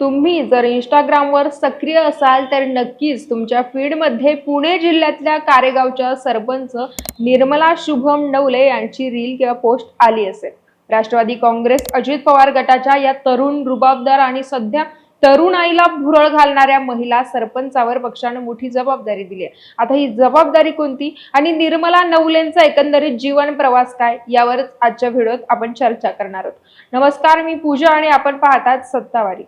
तुम्ही जर इंस्टाग्रामवर सक्रिय असाल तर नक्कीच तुमच्या फीडमध्ये पुणे जिल्ह्यातल्या कारेगावच्या सरपंच निर्मला शुभम नवले यांची रील किंवा पोस्ट आली असेल. राष्ट्रवादी काँग्रेस अजित पवार गटाच्या या तरुण रुबाबदार आणि सध्या तरुणाईला भुरळ घालणाऱ्या महिला सरपंचावर पक्षानं मोठी जबाबदारी दिली आहे. आता ही जबाबदारी कोणती? आणि निर्मला नवलेंचा एकंदरीत जीवन प्रवास काय? यावरच आजच्या व्हिडिओत आपण चर्चा करणार आहोत. नमस्कार मी पूजा आणि आपण पाहतात सत्तावारी.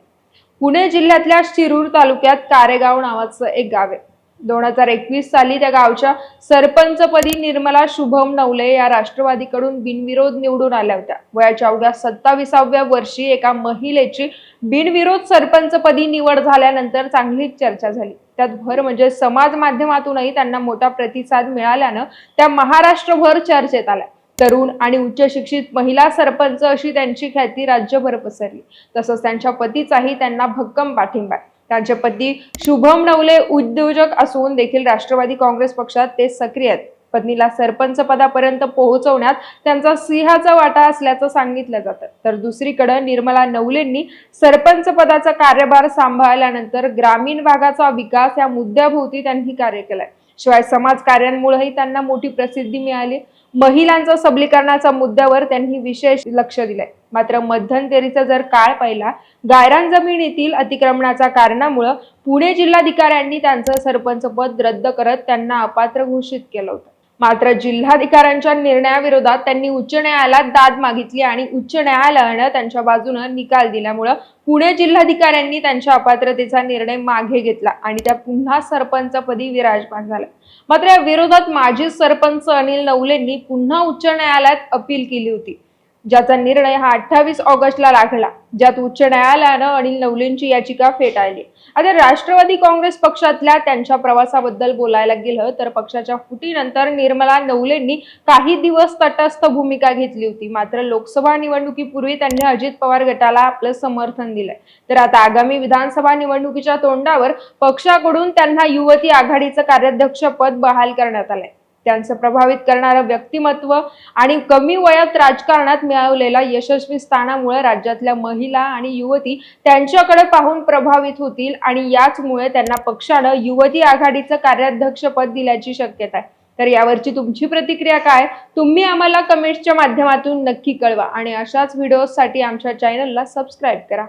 पुणे जिल्ह्यातल्या शिरूर तालुक्यात कारेगाव नावाचं एक गाव आहे. दोन हजार एकवीस साली त्या गावच्या सरपंचपदी निर्मला शुभम नवले या राष्ट्रवादीकडून बिनविरोध निवडून आल्या होत्या. वयाच्या अवघ्या सत्ताविसाव्या वर्षी एका महिलेची बिनविरोध सरपंचपदी निवड झाल्यानंतर चांगलीच चर्चा झाली. त्यात भर म्हणजे समाज माध्यमातूनही त्यांना मोठा प्रतिसाद मिळाल्यानं त्या महाराष्ट्रभर चर्चेत आल्या. तरुण आणि उच्च शिक्षित महिला सरपंच अशी त्यांची ख्याती राज्यभर पसरली. तसंच त्यांच्या पतीचाही त्यांना भक्कम पाठिंबा त्यांचे पती शुभम नवले उद्योजक असून देखील राष्ट्रवादी काँग्रेस पक्षात ते सक्रिय आहेत. पत्नीला सरपंच पदापर्यंत पोहोचवण्यात त्यांचा सिंहाचा वाटा असल्याचं सांगितलं जातं. तर दुसरीकडे निर्मला नवलेंनी सरपंच पदाचा कार्यभार सांभाळल्यानंतर ग्रामीण भागाचा विकास या मुद्द्याभोवती त्यांनी कार्य केलंय. शिवाय समाज कार्यांमुळेही त्यांना मोठी प्रसिद्धी मिळाली. महिलांचा सबलीकरणाच्या मुद्द्यावर त्यांनी विशेष लक्ष दिलंय. मात्र मध्यंतरीचा जर काळ पाहिला गायरान जमिनीतील अतिक्रमणाच्या कारणामुळं पुणे जिल्हाधिकाऱ्यांनी त्यांचं सरपंच पद रद्द करत त्यांना अपात्र घोषित केलं होतं. मात्र जिल्हाधिकाऱ्यांच्या निर्णयाविरोधात त्यांनी उच्च न्यायालयात दाद मागितली आणि उच्च न्यायालयानं त्यांच्या बाजूनं निकाल दिल्यामुळं पुणे जिल्हाधिकाऱ्यांनी त्यांच्या अपात्रतेचा निर्णय मागे घेतला आणि त्या पुन्हा सरपंचपदी विराजमान झाल्या. मात्र या विरोधात माजी सरपंच अनिल नवलेंनी पुन्हा उच्च न्यायालयात अपील केली होती. ज्याचा निर्णय हा अठ्ठावीस ऑगस्टला लागला ज्यात उच्च न्यायालयानं अनिल नवलेंची याचिका फेटाळली. आता राष्ट्रवादी काँग्रेस पक्षातल्या त्यांच्या प्रवासाबद्दल बोलायला गेलं तर पक्षाच्या फुटीनंतर निर्मला नवलेंनी काही दिवस तटस्थ भूमिका घेतली होती. मात्र लोकसभा निवडणुकीपूर्वी त्यांनी अजित पवार गटाला आपलं समर्थन दिलंय. तर आता आगामी विधानसभा निवडणुकीच्या तोंडावर पक्षाकडून त्यांना युवती आघाडीचं कार्याध्यक्ष पद बहाल करण्यात आलंय. त्यांचं प्रभावित करणारं व्यक्तिमत्व आणि कमी वयात राजकारणात मिळवलेल्या यशस्वी स्थानामुळे राज्यातल्या महिला आणि युवती त्यांच्याकडे पाहून प्रभावित होतील आणि याचमुळे त्यांना पक्षानं युवती आघाडीचं कार्याध्यक्ष पद दिल्याची शक्यता आहे. तर यावरची तुमची प्रतिक्रिया काय? तुम्ही आम्हाला कमेंट्सच्या माध्यमातून नक्की कळवा आणि अशाच व्हिडिओसाठी आमच्या चॅनलला सबस्क्राईब करा.